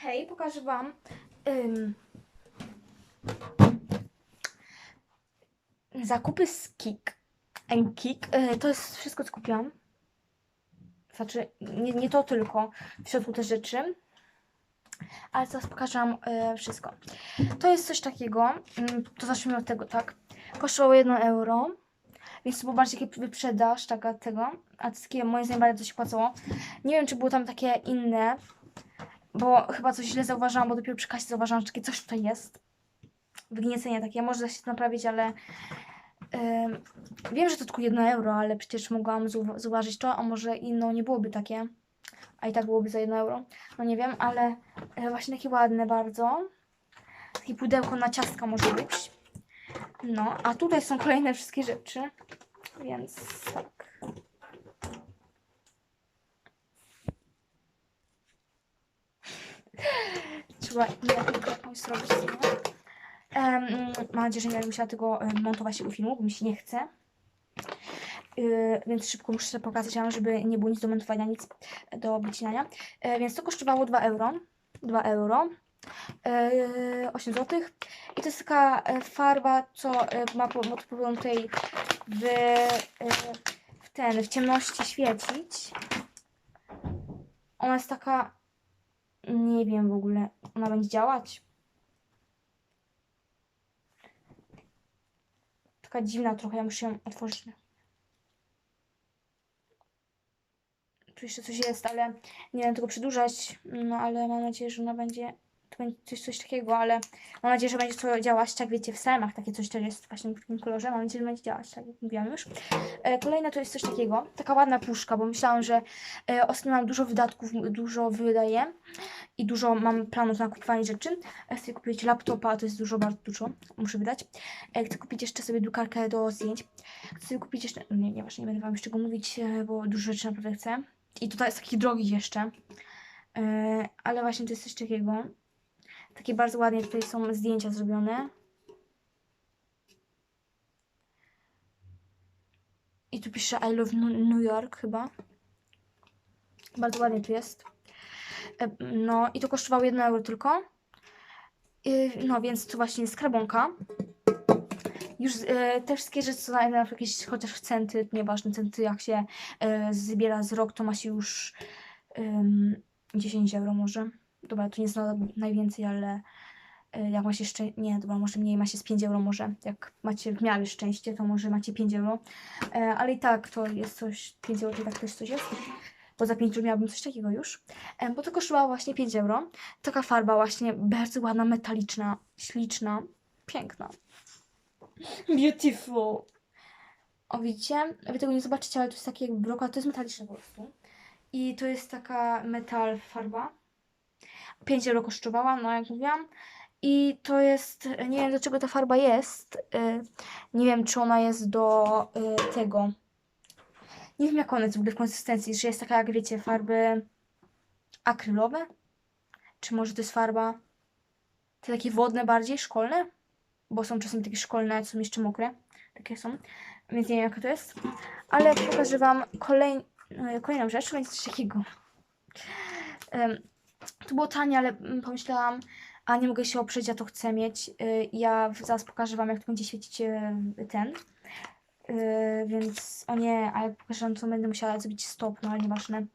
Hej, pokażę Wam zakupy z Kik. Kik. Y, to jest wszystko, co kupiłam. Znaczy, nie, nie to tylko. W środku te rzeczy. Ale teraz pokażę Wam y, wszystko. To jest coś takiego. to zacznijmy od tego, tak. Kosztowało 1 euro. Więc to był bardziej taki wyprzedaż taka tego. A to takie moim zdaniem bardzo się płacało. Nie wiem, czy było tam takie inne. Bo chyba coś źle zauważyłam, bo dopiero przy kasie zauważyłam, że takie coś tutaj jest. Wygniecenie takie. Może da się to naprawić, ale em, wiem, że to tylko 1 euro, ale przecież mogłam zau- zauważyć to, a może inno nie byłoby takie. A i tak byłoby za 1 euro. No nie wiem, ale e, właśnie takie ładne bardzo. Takie pudełko na ciastka może być. No, a tutaj są kolejne wszystkie rzeczy. Więc tak. Trzeba lepiej jakąś zrobić z tego. Em, mam nadzieję, że nie będę musiała tego montować tego filmu, bo mi się nie chce. Yy, więc szybko muszę sobie pokazać, żeby nie było nic do montowania, nic do wycinania. E, więc to kosztowało 2 euro. 2 euro. E, 8 zł. I to jest taka e, farba, co e, ma po- ma powinno tutaj w, w ten, w ciemności świecić. Ona jest taka, nie wiem w ogóle, ona będzie działać. Taka dziwna trochę, ja muszę ją otworzyć. Tu jeszcze coś jest, ale nie wiem tego przedłużać. No ale mam nadzieję, że ona będzie. Będzie coś, coś takiego, ale mam nadzieję, że będzie to działać, tak wiecie, w slemach takie coś to jest właśnie w takim kolorze. Mam nadzieję, że będzie działać, tak jak mówiłam już. E, kolejne to jest coś takiego, taka ładna puszka, bo myślałam, że e, ostatnio mam dużo wydatków, dużo wydaję i dużo mam planów na kupowanie rzeczy. E, chcę kupić laptopa, to jest dużo, bardzo dużo, muszę wydać. E, chcę kupić jeszcze sobie drukarkę do zdjęć. Chcę kupić jeszcze, nie, nie, właśnie nie będę wam jeszcze go mówić, e, bo dużo rzeczy naprawdę chcę. I tutaj jest takich drogich jeszcze. E, ale właśnie to jest coś takiego. Takie bardzo ładnie tutaj są zdjęcia zrobione. I tu pisze I love New York chyba. Bardzo ładnie tu jest. E, No i to kosztowało 1 euro tylko. No więc to właśnie skarbonka. Już e, te wszystkie rzeczy co na jakieś chociaż centy, nieważne centy, jak się e, zbiera z rok, to ma się już em, 10 euro może. Dobra, to nie na, najwięcej, ale e, jak macie szczęście, nie, dobra, może mniej, macie z 5 euro może. Jak macie w miarę szczęście, to może macie 5 euro. E, ale i tak to jest coś, 5 euro to i tak też coś jest. Bo za 5 euro miałabym coś takiego już. E, bo to kosztowało właśnie 5 euro. Taka farba właśnie bardzo ładna, metaliczna, śliczna, piękna. Beautiful. O widzicie? Wy tego nie zobaczycie, ale to jest takie jakby blok, ale to jest metaliczne po prostu. I to jest taka metal farba. 5 euro kosztowała, no jak mówiłam. I to jest, nie wiem do czego ta farba jest. y, Nie wiem, czy ona jest do y, tego. Nie wiem, jak ona jest w ogóle w konsystencji. Czy jest taka, jak wiecie, farby akrylowe? Czy może to jest farba te takie wodne bardziej, szkolne? Bo są czasem takie szkolne, co są jeszcze mokre. Takie są. Więc nie wiem, jaka to jest. Ale pokażę Wam kolej... e, kolejną rzecz. Będzie coś takiego. To było tanie, ale mm, pomyślałam, a nie mogę się oprzeć, ja to chcę mieć. Y, Ja zaraz pokażę Wam, jak to będzie świecić e, ten. Y, Więc, o nie, ale pokażę Wam, co będę musiała zrobić stop, no ale nieważne.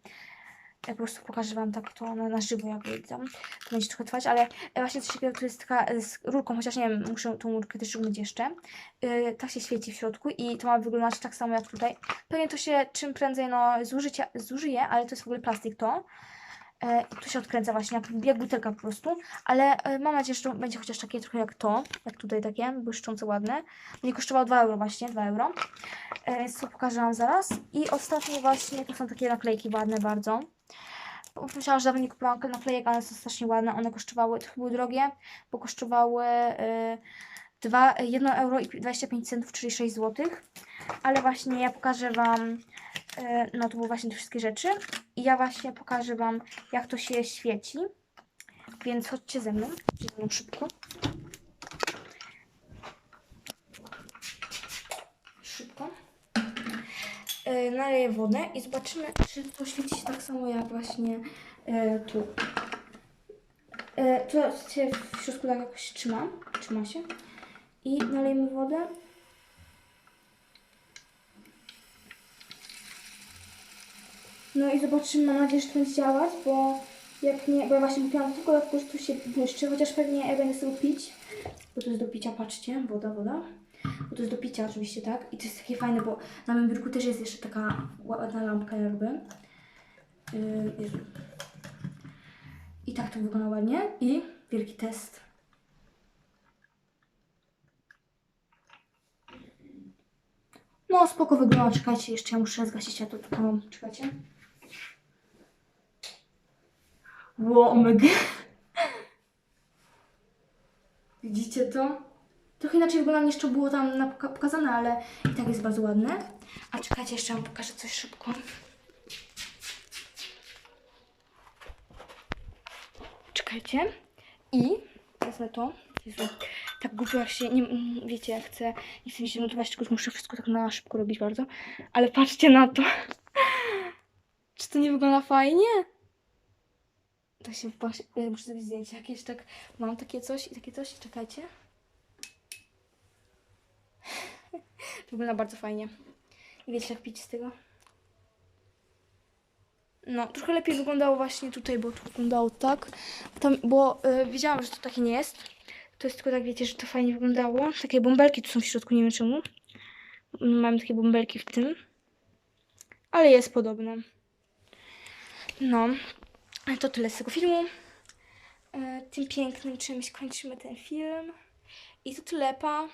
Ja po prostu pokażę Wam tak to na, na żywo, jak tam. To będzie trochę trwać, ale e, właśnie coś takiego, to jest taka e, z rurką, chociaż nie wiem, muszę tą rurkę też umyć jeszcze. Yy, tak się świeci w środku i to ma wyglądać tak samo jak tutaj. Pewnie to się czym prędzej no, zużycie, zużyje, ale to jest w ogóle plastik to. E, i tu się odkręca właśnie, jak, jak butelka po prostu. Ale e, mam nadzieję, że to będzie chociaż takie trochę jak to, jak tutaj takie, błyszczące, ładne. Nie kosztowało 2 euro właśnie, 2 euro. E, więc to pokażę Wam zaraz. I ostatnie właśnie, to są takie naklejki ładne bardzo. Myślałam, że dawno nie kupowałam naklejek, ale są strasznie ładne. One kosztowały, trochę były drogie, bo kosztowały e, 2, 1 euro i 25 centów, czyli 6 zł. Ale właśnie ja pokażę Wam, no to były właśnie te wszystkie rzeczy. I ja właśnie pokażę Wam, jak to się świeci. Więc chodźcie ze mną, ze mną szybko. Szybko. E, naleję wodę i zobaczymy, czy to świeci się tak samo jak właśnie e, tu. to się w środku tak jakoś trzyma, trzyma się. I nalejemy wodę. No i zobaczymy, mam nadzieję, że to będzie działać, bo jak nie, bo ja właśnie kupiłam tylko dlatego, że tu się błyszczy, chociaż pewnie ja będę sobie pić, bo to jest do picia, patrzcie, woda, woda. Bo to jest do picia oczywiście, tak? I to jest takie fajne, bo na moim biurku też jest jeszcze taka ładna lampka jakby. Yy. I tak to wygląda ładnie. I wielki test. No spoko wygląda, czekajcie, jeszcze ja muszę zgasić światło, mam, czekajcie. Ło, omega. Widzicie to? Trochę inaczej wygląda niż to było tam pokazane, ale i tak jest bardzo ładne. A czekajcie, jeszcze wam pokażę coś szybko. Czekajcie. I wezmę to. Jezu, tak głupio jak się, nie, wiecie, jak chcę, nie chcę mi się notować, tylko muszę wszystko tak na szybko robić bardzo. Ale patrzcie na to. Czy to nie wygląda fajnie? To się właśnie, muszę zrobić zdjęcie jakieś, tak, mam takie coś i takie coś, czekajcie. Wygląda bardzo fajnie. I wiecie, jak pić z tego? No, trochę lepiej wyglądało właśnie tutaj, bo tu wyglądało tak. Tam, bo y, wiedziałam, że to takie nie jest. To jest tylko tak, wiecie, że to fajnie wyglądało. Takie bąbelki tu są w środku, nie wiem czemu. Mam takie bąbelki w tym. Ale jest podobne. No, ale to tyle z tego filmu. E, tym pięknym czymś kończymy ten film. I to tyle, pa.